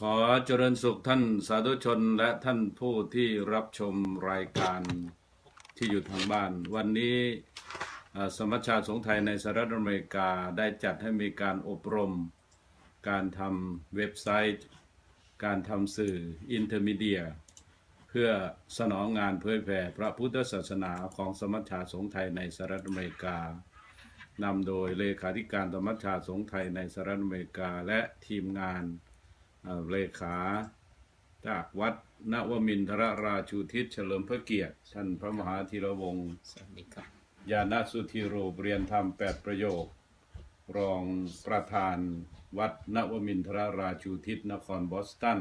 ขอเจริญสุขท่านสาธุชนและท่านผู้ที่รับชมรายการที่อยู่ทางบ้าน วันนี้สมัชชาสงฆ์ไทยในสหรัฐอเมริกาได้จัดให้มีการอบรม การทำเว็บไซต์ การทำสื่ออินเทอร์มีเดีย เพื่อสนองงานเผยแผ่พระพุทธศาสนาของสมัชชาสงฆ์ไทยในสหรัฐอเมริกานำโดยเลขาธิการสมัชชาสงฆ์ไทยในสหรัฐอเมริกาและทีมงาน เอ่อเลขาจากวัดนวมินทรราชูทิศเฉลิมพระเกียรติท่านพระมหาธีรวงศ์สวัสดีครับยาณสุธีโรเรียนธรรมแปดประโยค รองประธานวัดนวมินทรราชูทิศนครบอสตัน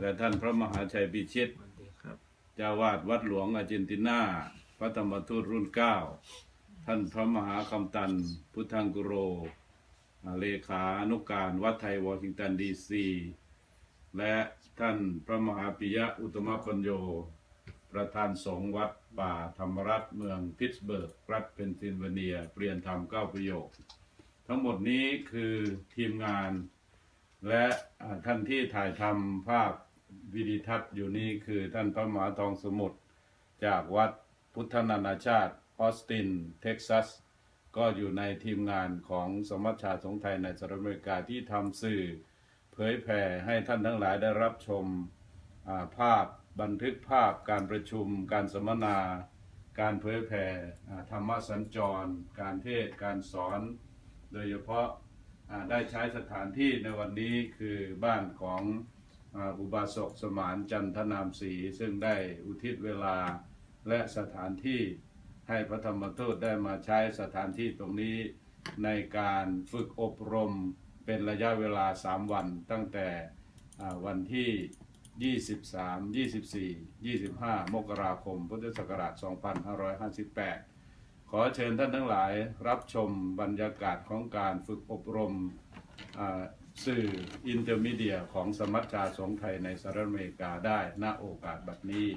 และท่านพระมหาชัยปิชิตสวัสดีครับเจ้าวาดวัดหลวงอาร์เจนตินา พระธรรมทูตรุ่นเก้าท่านพระมหาคำตัน พุทธังกุโรอ่า เลขานุกการวัดไทยวอชิงตันดีซีและท่านพระมหาปิยะอุตมะปัญโย ประธานสงฆ์วัดป่าธรรมรัตน์เมืองพิตสเบิร์ก รัฐเพนซิลเวเนีย เปลี่ยนธรรมเก้าประโยค ทั้งหมดนี้คือทีมงาน และท่านที่ถ่ายทำภาพวิดีทัศน์อยู่นี่คือท่านพระมหาทองสมุทรจากวัดพุทธนานาชาติ ออสติน เท็กซัส ก็อยู่ในทีมงานของสมัชชาสงฆ์ไทยในสหรัฐอเมริกาที่ทำสื่อ เผยแผ่ให้ท่านทั้งหลายได้รับชมาภาพบันทึกภาพการประชุม การสัมมนา การเผยแผ่อ่ธรรมสัญจร การเทศการสอน โดยเฉพาะาได้ใช้สถานที่ในวันนี้คือบ้านของอุบาสกสมานจันทนามศรีซึ่งได้อุทิศเวลาและสถานที่ ให้พระธรรมทูตได้มาใช้สถานที่ตรงนี้ในการฝึกอบรมเป็นระยะเวลา 3 วันตั้งแต่วันที่ 23 24 25 มกราคม พุทธศักราช 2558 ขอเชิญท่านทั้งหลายรับชมบรรยากาศของการฝึกอบรมสื่ออินเตอร์มีเดียของสมัชชาสงไทยในสหรัฐอเมริกาได้ณโอกาสบัดนี้